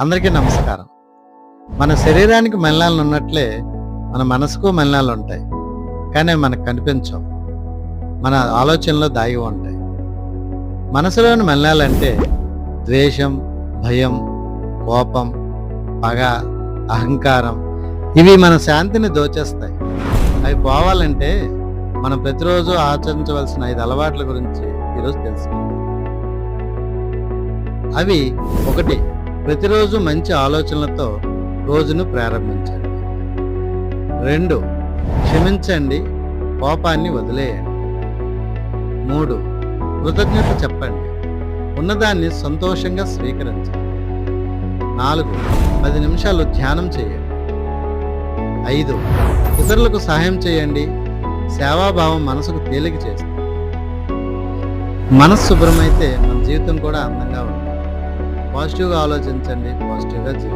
అందరికీ నమస్కారం. మన శరీరానికి మలినాలు ఉన్నట్లే మన మనసుకు మలినాలు ఉంటాయి. కానీ మనకు కనిపించవు. మన ఆలోచనలో దాగి ఉంటాయి. మనసులోని మలినాలంటే ద్వేషం భయం కోపం పగ అహంకారం ఇవి మన శాంతిని దోచేస్తాయి. అవి పోవాలంటే మనం ప్రతిరోజు ఆచరించవలసిన ఐదు అలవాట్ల గురించి ఈరోజు తెలుసుకుందాం. అవి ఒకటి ప్రతిరోజు మంచి ఆలోచనలతో రోజును ప్రారంభించండి. రెండు క్షమించండి కోపాన్ని వదిలేయండి. మూడు కృతజ్ఞత చెప్పండి. ఉన్నదాన్ని సంతోషంగా స్వీకరించండి. నాలుగు పది నిమిషాలు ధ్యానం చేయండి. ఐదు ఇతరులకు సహాయం చేయండి. సేవాభావం మనసుకు తేలిక చేస్తుంది. మనస్సు శుభ్రమైతే మన జీవితం కూడా అందంగా ఉంటుంది. పాజిటివ్గా ఆలోచించండి పాజిటివ్గా జీవించండి.